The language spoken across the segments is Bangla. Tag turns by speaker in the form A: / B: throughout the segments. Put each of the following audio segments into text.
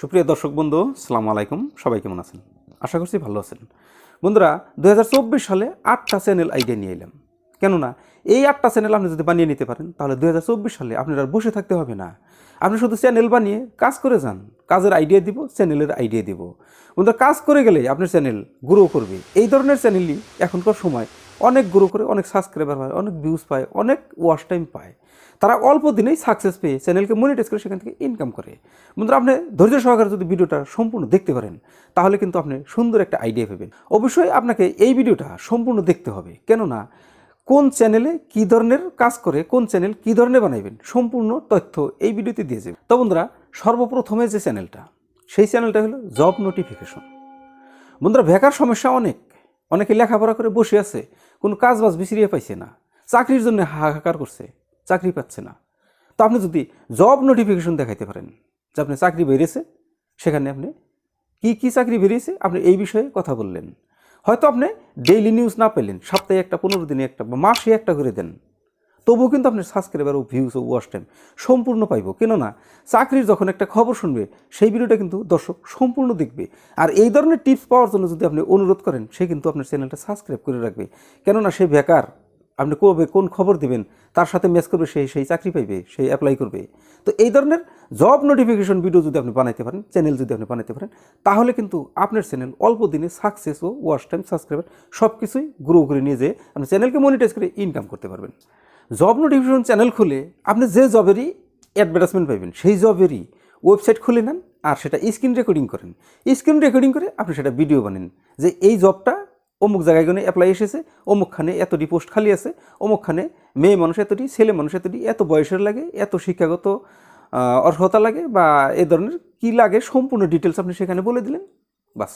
A: সুপ্রিয় দর্শক বন্ধু সালাম আলাইকুম। সবাই কেমন আছেন? আশা করছি ভালো আছেন। বন্ধুরা দু হাজার চব্বিশ সালে আটটা চ্যানেল আইডিয়া নিয়ে এলাম। কেননা, এই আটটা চ্যানেল আপনি যদি বানিয়ে নিতে পারেন, তাহলে দু হাজার চব্বিশ সালে আপনার আর বসে থাকতে হবে না। আপনি শুধু চ্যানেল বানিয়ে কাজ করে যান, কাজের আইডিয়া দিব, চ্যানেলের আইডিয়া দিব। বন্ধুরা, কাজ করে গেলে আপনার চ্যানেল গ্রো করবে। এই ধরনের চ্যানেলই এখনকার সময় অনেক গ্রো করে, অনেক সাবস্ক্রাইবার পায়, অনেক ভিউজ পায়, অনেক ওয়াচ টাইম পায়। তারা অল্প দিনেই সাকসেস পেয়ে চ্যানেলকে মনিটাইজ করে সেখান থেকে ইনকাম করে। বন্ধুরা, আপনি ধৈর্য সহকারে যদি ভিডিওটা সম্পূর্ণ দেখতে পারেন, তাহলে কিন্তু আপনি সুন্দর একটা আইডিয়া পাবেন। অবশ্যই আপনাকে এই ভিডিওটা সম্পূর্ণ দেখতে হবে। কেননা, কোন চ্যানেলে কী ধরনের কাজ করে, কোন চ্যানেল কী ধরনের বানাইবেন, সম্পূর্ণ তথ্য এই ভিডিওতে দিয়ে যাবে। তো বন্ধুরা, সর্বপ্রথমে যে চ্যানেলটা সেই চ্যানেলটা হলো জব নোটিফিকেশন বন্ধুরা, বেকার সমস্যা অনেক। অনেকে লেখাপড়া করে বসে আছে। কোনো কাজ বাজ পাইছে না। চাকরির জন্য হাহাকার করছে, চাকরি পাচ্ছে না। তো আপনি যদি জব নোটিফিকেশন দেখাইতে পারেন যে আপনি চাকরি বেরিয়েছে, সেখানে আপনি কি কি চাকরি বেরিয়েছে, আপনি এই বিষয়ে কথা বললেন। হয়তো আপনি ডেইলি নিউজ না পেলেন, সপ্তাহে একটা, পনেরো দিনে একটা বা মাসে একটা করে দেন। তবুও কিন্তু আপনার সাবস্ক্রাইবার ও ভিউজ ও ওয়াচ টাইম সম্পূর্ণ পাইব। কেননা চাকরির যখন একটা খবর শুনবে, সেই ভিডিওটা কিন্তু দর্শক সম্পূর্ণ দেখবে। আর এই ধরনের টিপস পাওয়ার জন্য যদি আপনি অনুরোধ করেন, সে কিন্তু আপনার চ্যানেলটা সাবস্ক্রাইব করে রাখবে। কেননা সে বেকার, আপনি কবে কোন খবর দিবেন, তার সাথে ম্যাচ করবে সেই সেই চাকরি পাইবে সেই অ্যাপ্লাই করবে। তো এই ধরনের জব নোটিফিকেশন ভিডিও যদি আপনি বানাইতে পারেন চ্যানেল যদি আপনি বানাইতে পারেন, তাহলে কিন্তু আপনার চ্যানেল অল্প দিনে সাকসেস ও ওয়াচ টাইম সাবস্ক্রাইবার সব কিছুই গ্রো করে নিয়ে যেয়ে আপনি চ্যানেলকে মনিটাইজ করে ইনকাম করতে পারবেন। জব নোটিফিকেশন চ্যানেল খুলে আপনি যে জবেরই অ্যাডভার্টাইজমেন্ট পাইবেন, সেই জবেরই ওয়েবসাইট খুলে নেন আর সেটা স্ক্রিন রেকর্ডিং করেন। স্ক্রিন রেকর্ডিং করে আপনি সেটা ভিডিও বানেন যে এই জবটা অমুক জায়গায় গনে অ্যাপ্লাই এসেছে, অমুকখানে এতটি পোস্ট খালি আছে, অমুকখানে মেয়ে মানুষ এতটি, ছেলে মানুষ এতটি, এত বয়সের লাগে, এত শিক্ষাগত অর্হতা লাগে বা এ ধরনের কী লাগে সম্পূর্ণ ডিটেলস আপনি সেখানে বলে দিলেন। বাস,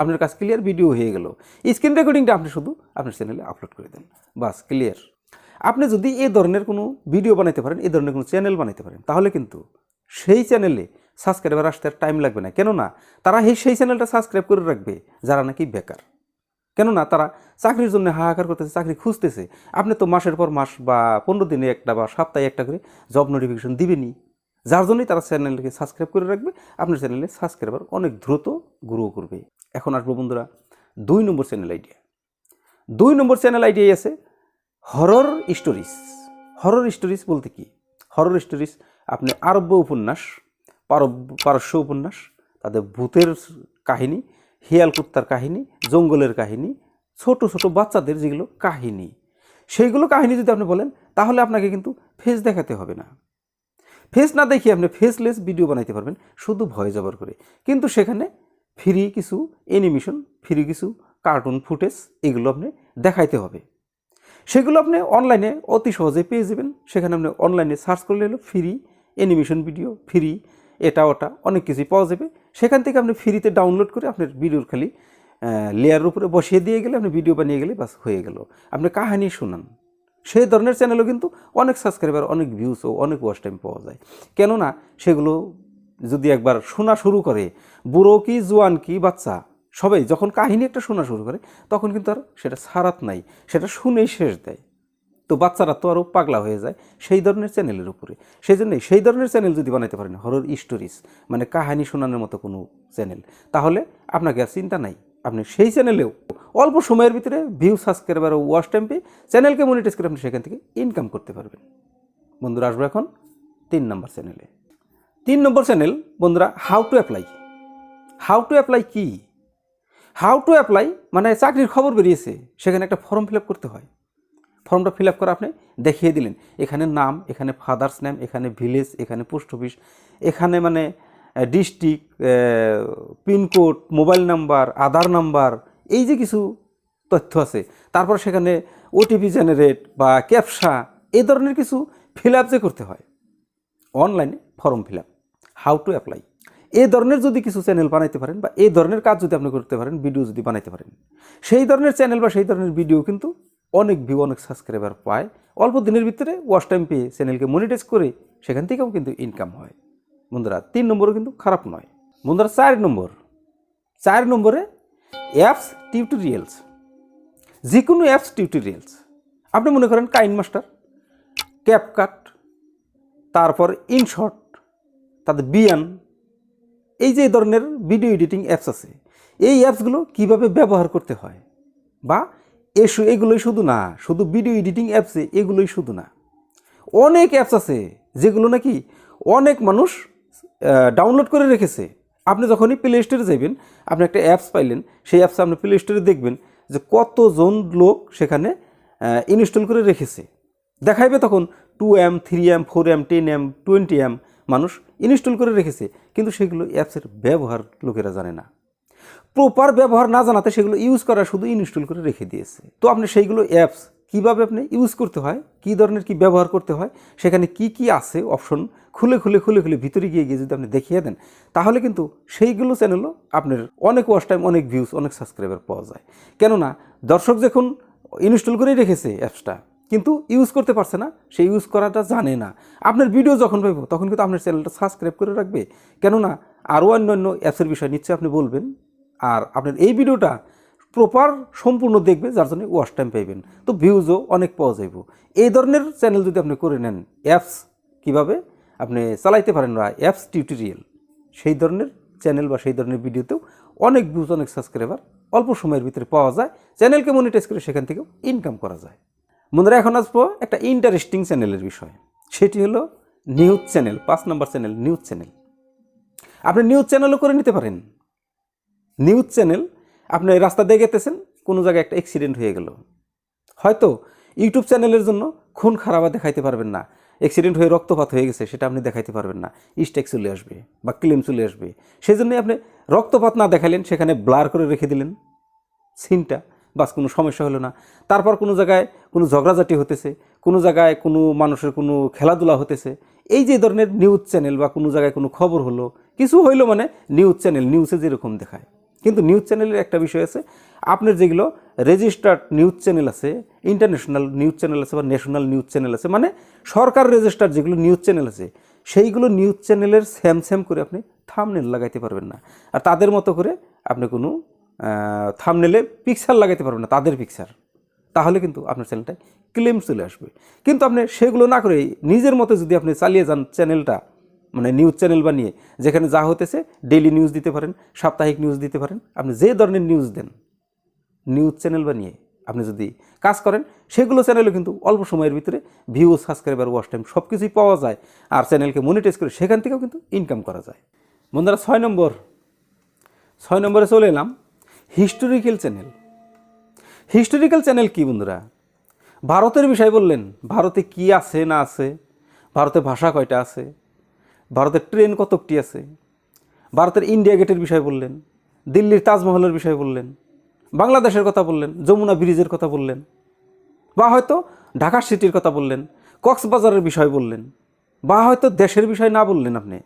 A: আপনার কাজ ক্লিয়ার ভিডিও হয়ে গেল। স্ক্রিন রেকর্ডিংটা আপনি শুধু আপনার চ্যানেলে আপলোড করে দেন। বাস ক্লিয়ার আপনি যদি এই ধরনের কোনো ভিডিও বানাইতে পারেন এই ধরনের কোনো চ্যানেল বানাইতে পারেন, তাহলে কিন্তু সেই চ্যানেলে সাবস্ক্রাইবার আসতে আর টাইম লাগবে না। কেননা, তারা এই সেই চ্যানেলটা সাবস্ক্রাইব করে রাখবে যারা নাকি বেকার। কেননা, তারা চাকরির জন্য হাহাকার করতেছে, চাকরি খুঁজতেছে। আপনি তো মাসের পর মাস বা পনেরো দিনে একটা বা সপ্তাহে একটা করে জব নোটিফিকেশন দিবেনি যার জন্যই তারা চ্যানেলকে সাবস্ক্রাইব করে রাখবে, আপনার চ্যানেলে সাবস্ক্রাইবার অনেক দ্রুত গ্রো করবে। এখন আসব বন্ধুরা, দুই নম্বর চ্যানেল আইডিয়া দুই নম্বর চ্যানেল আইডিয়াই আছে হরর স্টোরিজ। হরর স্টোরিজ বলতে কি? হরর স্টোরিজ আপনি আরব্য উপন্যাস পারস্য উপন্যাস, তাদের ভূতের কাহিনী, হিয়াল কুত্তার কাহিনী, জঙ্গলের কাহিনী, ছোট ছোট বাচ্চাদের যেগুলো কাহিনী। সেইগুলো কাহিনী যদি আপনি বলেন, তাহলে আপনাকে কিন্তু ফেস দেখাতে হবে না। ফেস না দেখিয়ে আপনি ফেসলেস ভিডিও বানাইতে পারবেন, শুধু ভয় জবর করে। কিন্তু সেখানে ফ্রি কিছু অ্যানিমেশন, ফ্রি কিছু কার্টুন ফুটেজ, এগুলো আপনি দেখাইতে হবে। সেগুলো আপনি অনলাইনে অতি সহজে পেয়ে যাবেন। সেখানে আপনি অনলাইনে সার্চ করলে হলো ফ্রি অ্যানিমেশন ভিডিও ফ্রি এটা ওটা অনেক কিছুই পাওয়া যাবে। সেখান থেকে আপনি ফ্রিতে ডাউনলোড করে আপনার ভিডিওর খালি লেয়ারের উপরে বসিয়ে দিয়ে গেলে আপনি ভিডিও বানিয়ে গেলে বাস হয়ে গেল। আপনি কাহানি শুনান। সেই ধরনের চ্যানেলও কিন্তু অনেক সাবস্ক্রাইবার অনেক ভিউজ ও অনেক ওয়াচ টাইম পাওয়া যায়। কেননা সেগুলো যদি একবার শোনা শুরু করে, বুড়ো কি, জোয়ান কি, বাচ্চা সবাই যখন কাহিনী একটা শোনা শুরু করে, তখন কিন্তু আর সেটা সারাত নাই, সেটা শুনেই শেষ দেয়। তো বাচ্চারা তো আরও পাগলা হয়ে যায় সেই ধরনের চ্যানেলের উপরে। সেই জন্যই সেই ধরনের চ্যানেল যদি বানাইতে পারেন হরর স্টোরিজ মানে কাহিনী শোনানোর মতো কোনো চ্যানেল, তাহলে আপনাকে আর চিন্তা নাই। আপনি সেই চ্যানেলেও অল্প সময়ের ভিতরে ভিউ সাবস্ক্রাইবার ও ওয়াচ টাইম পেয়ে চ্যানেলকে মনিটাইজ করে আপনি সেখান থেকে ইনকাম করতে পারবেন। বন্ধুরা, আসব এখন তিন নম্বর চ্যানেলে। তিন নম্বর চ্যানেল, বন্ধুরা how to apply how to apply কি? হাউ টু অ্যাপ্লাই মানে চাকরির খবর বেরিয়েছে, সেখানে একটা ফর্ম ফিল করতে হয়। ফর্মটা ফিল করে আপনি দেখিয়ে দিলেন। এখানে নাম, এখানে ফাদার্স নেম এখানে ভিলেজ এখানে পোস্ট অফিস এখানে মানে district pin code mobile number Aadhaar number এই যে কিছু তথ্য আছে। তারপর সেখানে ওটিপি জেনারেট বা ক্যাপসা এই ধরনের কিছু ফিল আপ যে করতে হয়। অনলাইনে form fill up how to apply এই ধরনের যদি কিছু চ্যানেল বানাইতে পারেন বা এই ধরনের কাজ যদি আপনি করতে পারেন ভিডিও যদি বানাইতে পারেন, সেই ধরনের চ্যানেল বা সেই ধরনের ভিডিও কিন্তু অনেক ভিউ অনেক সাবস্ক্রাইবার পায়। অল্প দিনের ভিতরে ওয়াশ টাইম পেয়ে চ্যানেলকে মনিটাইজ করে সেখান থেকেও কিন্তু ইনকাম হয়। বন্ধুরা, তিন নম্বরও কিন্তু খারাপ নয়। বন্ধুরা, চার নম্বর। চার নম্বরে অ্যাপস টিউটোরিয়ালস যে কোনো অ্যাপস টিউটোরিয়ালস আপনি মনে করেন কাইন মাস্টার ক্যাপকাট তারপর ইনশট তাদের বিয়ান এই যে ধরনের ভিডিও এডিটিং অ্যাপস আছে, এই অ্যাপসগুলো কীভাবে ব্যবহার করতে হয়? বা এসু এগুলোই শুধু না, শুধু ভিডিও এডিটিং অ্যাপসে এগুলোই শুধু না। অনেক অ্যাপস আছে যেগুলো নাকি অনেক মানুষ ডাউনলোড করে রেখেছে। আপনি যখনই প্লে স্টোরে যাবেন আপনি একটা অ্যাপস পাইলেন, সেই অ্যাপসে আপনি প্লে স্টোরে দেখবেন যে কতজন লোক সেখানে ইনস্টল করে রেখেছে। দেখাইবে তখন two M three M four M ten M twenty M মানুষ ইনস্টল করে রেখেছে, কিন্তু সেগুলো অ্যাপসের ব্যবহার লোকেরা জানে না। প্রপার ব্যবহার না জানাতে সেগুলো ইউজ করা শুধু ইনস্টল করে রেখে দিয়েছে। তো আপনি সেইগুলো অ্যাপস কীভাবে আপনি ইউজ করতে হয়, কী ধরনের কি ব্যবহার করতে হয়, সেখানে কি কি আছে অপশন খুলে খুলে খুলে খুলে ভিতরে গিয়ে গিয়ে যদি আপনি দেখিয়ে দেন, তাহলে কিন্তু সেইগুলো চ্যানেলও আপনার অনেক ওয়াশ টাইম অনেক ভিউজ অনেক সাবস্ক্রাইবার পাওয়া যায়। কেননা দর্শক যখন ইনস্টল করেই রেখেছে অ্যাপসটা কিন্তু ইউজ করতে পারছে না, সে ইউজ করাটা জানে না। আপনার ভিডিও যখন পাইব, তখন কিন্তু আপনার চ্যানেলটা সাবস্ক্রাইব করে রাখবে। কেননা আরও অন্যান্য অ্যাপসের বিষয় নিশ্চয়ই আপনি বলবেন, আর আপনার এই ভিডিওটা প্রপার সম্পূর্ণ দেখবে, যার জন্য ওয়াচ টাইম পাইবেন। তো ভিউজও অনেক পাওয়া যাইব। এই ধরনের চ্যানেল যদি আপনি করে নেন অ্যাপস কীভাবে? আপনি চালাইতে পারেন বা অ্যাপস টিউটোরিয়াল সেই ধরনের চ্যানেল বা সেই ধরনের ভিডিওতেও অনেক ভিউজ অনেক সাবস্ক্রাইবার অল্প সময়ের ভিতরে পাওয়া যায়। চ্যানেলকে মনিটাইজ করে সেখান থেকেও ইনকাম করা যায়। বন্ধুরা, এখন আসব একটা ইন্টারেস্টিং চ্যানেলের বিষয়। সেটি হলো নিউজ চ্যানেল পাঁচ নম্বর চ্যানেল নিউজ চ্যানেল আপনি নিউজ চ্যানেলও করে নিতে পারেন। নিউজ চ্যানেল আপনি রাস্তা দিয়ে গেতেছেন, কোনো জায়গায় একটা অ্যাক্সিডেন্ট হয়ে গেল। হয়তো ইউটিউব চ্যানেলের জন্য খুন খারাপা দেখাইতে পারবেন না। অ্যাক্সিডেন্ট হয়ে রক্তপাত হয়ে গেছে, সেটা আপনি দেখাইতে পারবেন না। স্টেক চলে আসবে বা ক্লেম চলে আসবে। সেই জন্যই আপনি রক্তপাত না দেখালেন, সেখানে ব্লার করে রেখে দিলেন। সিনটা বাস, কোনো সমস্যা হলো না। তারপর কোনো জায়গায় কোনো ঝগড়াঝাটি হতেছে, কোনো জায়গায় কোনো মানুষের কোনো খেলাধুলা হতেছে। এই যে ধরনের নিউজ চ্যানেল বা কোনো জায়গায় কোনো খবর হলো, কিছু হইল মানে নিউজ চ্যানেল নিউজে যেরকম দেখায়। কিন্তু নিউজ চ্যানেলের একটা বিষয় আছে, আপনার যেগুলো রেজিস্টার্ড নিউজ চ্যানেল আছে ইন্টারন্যাশনাল নিউজ চ্যানেল আছে বা ন্যাশনাল নিউজ চ্যানেল আছে মানে সরকার রেজিস্টার্ড যেগুলো নিউজ চ্যানেল আছে, সেইগুলো নিউজ চ্যানেলের স্যাম স্যাম করে আপনি থামনেল লাগাইতে পারবেন না। আর তাদের মতো করে আপনি কোনো থামনেলে পিকচার লাগাইতে পারবেন না, তাদের পিকচার তাহলে কিন্তু আপনার চ্যানেলটায় ক্লেম চলে আসবে। কিন্তু আপনি সেগুলো না করে নিজের মতো যদি আপনি চালিয়ে যান চ্যানেলটা মানে নিউজ চ্যানেল বানিয়ে, যেখানে যা হতেছে ডেইলি নিউজ দিতে পারেন, সাপ্তাহিক নিউজ দিতে পারেন, আপনি যে ধরনের নিউজ দেন নিউজ চ্যানেল বানিয়ে আপনি যদি কাজ করেন, সেগুলো চ্যানেলও কিন্তু অল্প সময়ের ভিতরে ভিউ সাবস্ক্রাইবার ওয়াচ টাইম সব কিছুই পাওয়া যায়। আর চ্যানেলকে মনিটাইজ করে সেখান থেকেও কিন্তু ইনকাম করা যায়। বন্ধুরা, ছয় নম্বর, ছয় নম্বরে চলে এলাম। Historical channel. হিস্টোরিক্যাল চ্যানেল কি বন্ধুরা? ভারতের বিষয় বললেন, ভারতে কি আছে না আছে? ভারতে ভাষা কয়টা আছে? ভারতের ট্রেন কতকটি আছে? ভারতের ইন্ডিয়া গেটের বিষয় বললেন, দিল্লির তাজমহলের বিষয় বললেন, বাংলাদেশের কথা বললেন, যমুনা ব্রিজের কথা বললেন, বা হয়তো ঢাকা সিটির কথা বললেন, কক্সবাজারের বিষয় বললেন, বা হয়তো দেশের বিষয় না বললেন আপনি।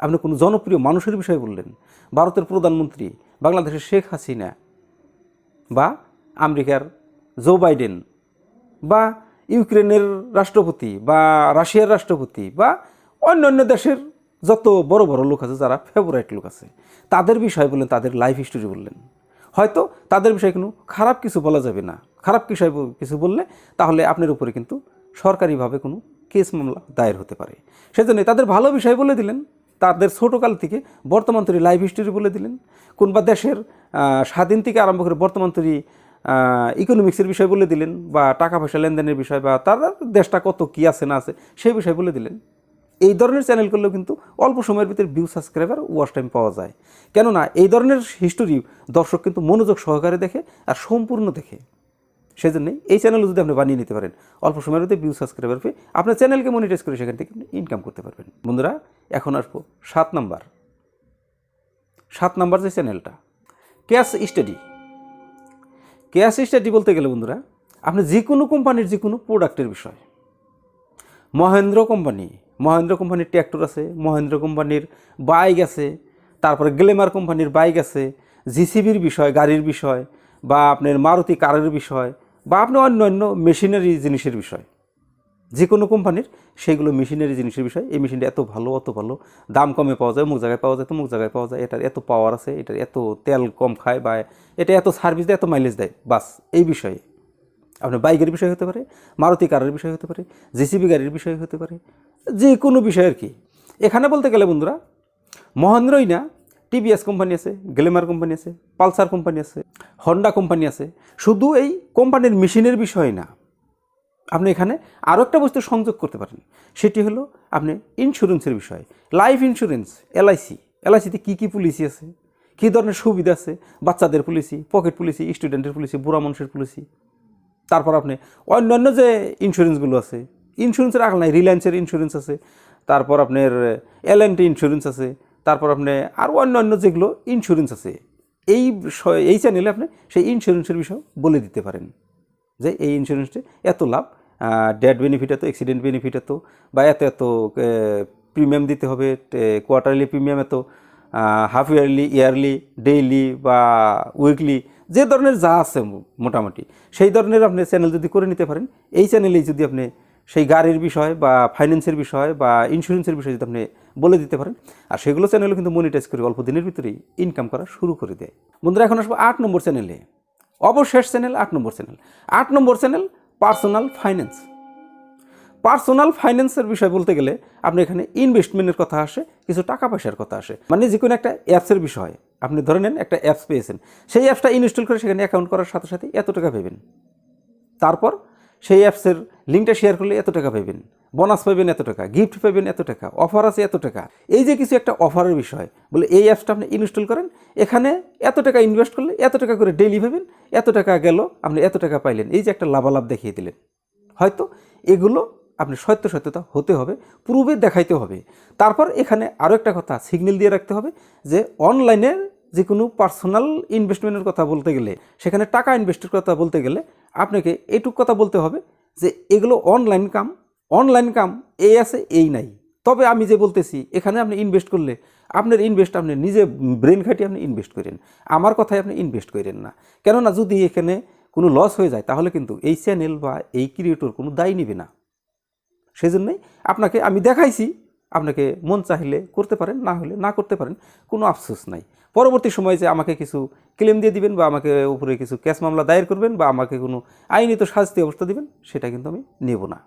A: আপনি কোনো জনপ্রিয় মানুষের বিষয় বললেন, ভারতের প্রধানমন্ত্রী বাংলাদেশের শেখ হাসিনা বা আমেরিকার জো বাইডেন বা ইউক্রেনের রাষ্ট্রপতি বা রাশিয়ার রাষ্ট্রপতি বা অন্য অন্য দেশের যত বড় বড় লোক আছে, যারা ফেভারাইট লোক আছে, তাদের বিষয় বললেন, তাদের লাইফ হিস্টোরি বললেন। হয়তো তাদের বিষয়ে কোনো খারাপ কিছু বলা যাবে না। খারাপ বিষয় কিছু বললে তাহলে আপনার উপরে কিন্তু সরকারিভাবে কোনো কেস মামলা দায়ের হতে পারে। সেজন্য তাদের ভালো বিষয় বলে দিলেন। তাদের ছোটোকাল থেকে বর্তমান তৈরি লাইফ হিস্টোরি বলে দিলেন। কোনবা দেশের স্বাধীন থেকে আরম্ভ করে বর্তমান তৈরি ইকোনমিক্সের বিষয় বলে দিলেন, বা টাকা পয়সা লেনদেনের বিষয়, বা তার দেশটা কত কী আছে না আছে সেই বিষয় বলে দিলেন। এই ধরনের চ্যানেল করলেও কিন্তু অল্প সময়ের ভিতরে ভিউ সাবস্ক্রাইবার ওয়াচ টাইম পাওয়া যায়। কেননা এই ধরনের হিস্টোরি দর্শক কিন্তু মনোযোগ সহকারে দেখে আর সম্পূর্ণ দেখে। সেই জন্যই এই চ্যানেল যদি আপনি বানিয়ে নিতে পারেন, অল্প সময়ের মধ্যে ভিউ সাবস্ক্রাইবার পেয়ে আপনার চ্যানেলকে মনিটাইজ করে সেখান থেকে ইনকাম করতে পারবেন। বন্ধুরা, এখন আসব সাত নাম্বার। সাত নাম্বার যে চ্যানেলটা ক্যাশ স্টাডি ক্যাশ স্টাডি বলতে গেলে বন্ধুরা, আপনি যে কোনো কোম্পানির যে কোনো প্রোডাক্টের বিষয়, মহেন্দ্র কোম্পানি মহেন্দ্র কোম্পানির ট্র্যাক্টর আছে, মহেন্দ্র কোম্পানির বাইক আছে, তারপরে গ্লেমার কোম্পানির বাইক আছে জিসিবির বিষয়, গাড়ির বিষয়, বা আপনার মারুতি কারের বিষয় বা আপনি অন্য অন্য মেশিনারি জিনিসের বিষয় যে কোনো কোম্পানির, সেইগুলো মেশিনারি জিনিসের বিষয়, এই মেশিনটা এত ভালো, অত ভালো, দাম কমে পাওয়া যায় অমুক জায়গায় পাওয়া যায় তমুক জায়গায় পাওয়া যায়, এটার এত পাওয়ার আছে, এটার এত তেল কম খায় বা এটা এত সার্ভিস দেয়, এত মাইলেজ দেয়, বাস, এই বিষয়ে। আপনার বাইকের বিষয় হতে পারে, মারুতি কারের বিষয় হতে পারে জেসিবি গাড়ির বিষয় হতে পারে যে কোনো বিষয় আর কি। এখানে বলতে গেলে বন্ধুরা, মহেন্দ্রই না টিভিএস কোম্পানি আছে, গ্লেমার কোম্পানি আছে, পালসার কোম্পানি আছে, হন্ডা কোম্পানি আছে। শুধু এই কোম্পানির মেশিনের বিষয় না, আপনি এখানে আরও একটা বস্তু সংযোগ করতে পারেন। সেটি হলো আপনি ইন্স্যুরেন্সের বিষয়, লাইফ ইন্স্যুরেন্স এলআইসি এলআইসিতে কী কী পলিসি আছে? কী ধরনের সুবিধা আছে? বাচ্চাদের পলিসি, পকেট পলিসি, স্টুডেন্টের পলিসি, বুড়া মানুষের পলিসি। তারপর আপনি অন্যান্য যে ইন্স্যুরেন্সগুলো আছে, ইন্স্যুরেন্সের আগে নাই, রিলায়েন্সের ইন্স্যুরেন্স আছে। তারপর আপনার এল টি ইন্স্যুরেন্স আছে। তারপর আপনি আরও অন্য অন্য যেগুলো ইন্স্যুরেন্স আছে, এই এই চ্যানেলে আপনি সেই ইন্স্যুরেন্সের বিষয় বলে দিতে পারেন। যে এই ইন্স্যুরেন্সটা এত লাভ ডেড বেনিফিট এত অ্যাক্সিডেন্ট বেনিফিট এত বা এত এত প্রিমিয়াম দিতে হবে কোয়ার্টারলি প্রিমিয়াম এত হাফ ইয়ারলি ইয়ারলি ডেইলি বা উইকলি যে ধরনের যা আছে মোটামুটি, সেই ধরনের আপনি চ্যানেল যদি করে নিতে পারেন, এই চ্যানেলেই যদি আপনি সেই গাড়ির বিষয় বা ফাইন্যান্সের বিষয় বা ইন্স্যুরেন্সের বিষয়ে যদি আপনি বলে দিতে পারেন। আর সেগুলো চ্যানেলও কিন্তু মনিটাইজ করে অল্প দিনের ভিতরেই ইনকাম করা শুরু করে দেয়। বন্ধুরা, এখন আসব আট নম্বর চ্যানেলে অবশেষ চ্যানেল আট নম্বর চ্যানেল আট number channel personal finance personal ফাইন্যান্সের বিষয় বলতে গেলে আপনি এখানে ইনভেস্টমেন্টের কথা আসে, কিছু টাকা পয়সার কথা আসে। মানে যে কোনো একটা অ্যাপসের বিষয়। আপনি ধরে নেন একটা অ্যাপস পেয়েছেন। সেই অ্যাপসটা ইনস্টল করে সেখানে অ্যাকাউন্ট করার সাথে সাথে এত টাকা পেবেন। তারপর সেই অ্যাপসের লিঙ্কটা শেয়ার করলে এত টাকা পাবেন। বোনাস পাবেন এত টাকা, গিফট পাবেন এত টাকা, অফার আছে এত টাকা। এই যে কিছু একটা অফারের বিষয়, বলে এই অ্যাপসটা আপনি ইনস্টল করেন, এখানে এত টাকা ইনভেস্ট করলে এত টাকা করে ডেইলি পাবেন এত টাকা গেল, আপনি এত টাকা পাইলেন। এই যে একটা লাভালাভ দেখিয়ে দিলেন। হয়তো এগুলো আপনি সত্য সত্যতা হতে হবে, প্রুভে দেখাইতে হবে। তারপর এখানে আরও একটা কথা সিগন্যাল দিয়ে রাখতে হবে যে অনলাইনের যে কোনো পার্সোনাল ইনভেস্টমেন্টের কথা বলতে গেলে, সেখানে টাকা ইনভেস্টের কথা বলতে গেলে, আপনাকে এটুক কথা বলতে হবে যে এগুলো অনলাইন কাম অনলাইন কাম এই আছে, এই নাই। তবে আমি যে বলতেছি, এখানে আপনি ইনভেস্ট করলে আপনার ইনভেস্ট আপনি নিজে ব্রেন খাটিয়ে আপনি ইনভেস্ট করেন। আমার কথায় আপনি ইনভেস্ট করেন না। কেননা যদি এখানে কোনো লস হয়ে যায়, তাহলে কিন্তু এই চ্যানেল বা এই ক্রিয়েটর কোনো দায় নেবে না। সেই জন্যই আপনাকে আমি দেখাইছি, আপনাকে মন চাইলে করতে পারেন, না হলে না করতে পারেন, কোনো আফসোস নাই। পরবর্তী সময়ে যে আমাকে কিছু ক্লেম দিয়ে দিবেন বা আমাকে উপরে কিছু ক্যাশ মামলা দায়ের করবেন বা আমাকে কোনো আইনিত শাস্তি অবস্থা দিবেন, সেটা কিন্তু আমি নেব না।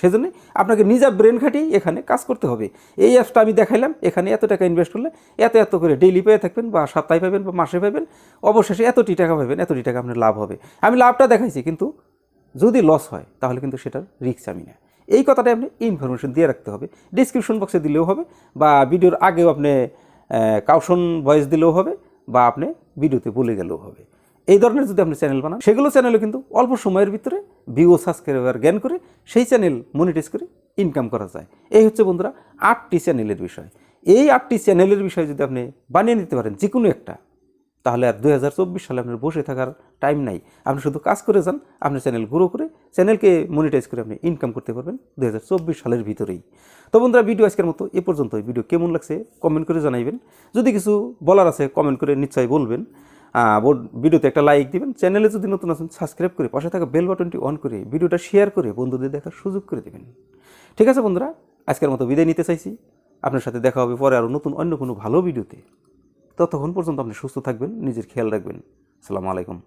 A: সেজন্যই আপনাকে নিজা ব্রেন খাটিয়েই এখানে কাজ করতে হবে। এই অ্যাপসটা আমি দেখাইলাম, এখানে এত টাকা ইনভেস্ট করলে এত এত করে ডেইলি পেয়ে থাকবেন বা সপ্তাহে পাবেন বা মাসে পাবেন, অবশেষে এতটি টাকা পাবেন, এতটি টাকা আপনার লাভ হবে। আমি লাভটা দেখাইছি, কিন্তু যদি লস হয়, তাহলে কিন্তু সেটার রিস্ক আমি না এই কথাটা আপনি ইনফরমেশন দিয়ে রাখতে হবে। ডিসক্রিপশন বক্সে দিলেও হবে বা ভিডিওর আগেও আপনি কাউশন ভয়েস দিলেও হবে বা আপনি ভিডিওতে বলে গেলেও হবে। এই ধরনের যদি আপনি চ্যানেল বানান, সেগুলো চ্যানেলে কিন্তু অল্প সময়ের ভিতরে ভিউ সাবস্ক্রাইবার জ্ঞান করে সেই চ্যানেল মনিটাইজ করে ইনকাম করা যায়। এই হচ্ছে বন্ধুরা আটটি চ্যানেলের বিষয়। এই আটটি চ্যানেলের বিষয় যদি আপনি বানিয়ে নিতে পারেন যে কোনো একটা, তাহলে আর দু হাজার চব্বিশ সালে আপনার বসে থাকার টাইম নাই। আপনি শুধু কাজ করে যান আপনার চ্যানেল গ্রো করে চ্যানেলকে মনিটাইজ করে আপনি ইনকাম করতে পারবেন দু হাজার চব্বিশ সালের ভিতরেই। তো বন্ধুরা ভিডিও আজকের মতো এ পর্যন্ত ভিডিও কেমন লাগছে কমেন্ট করে জানাইবেন। যদি কিছু বলার আছে কমেন্ট করে নিশ্চয়ই বলবেন। ভিডিওতে একটা লাইক দিবেন চ্যানেলে যদি নতুন আছেন সাবস্ক্রাইব করে, পাশে থাকা বেল বাটনটি অন করে, ভিডিওটা শেয়ার করে বন্ধুদের দেখার সুযোগ করে দেবেন। ঠিক আছে বন্ধুরা, আজকের মতো বিদায় নিতে চাইছি। আপনার সাথে দেখা হবে পরে আরও নতুন, অন্য কোনো ভালো ভিডিওতে। ততক্ষণ পর্যন্ত আপনি সুস্থ থাকবেন, নিজের খেয়াল রাখবেন। আসসালামু আলাইকুম।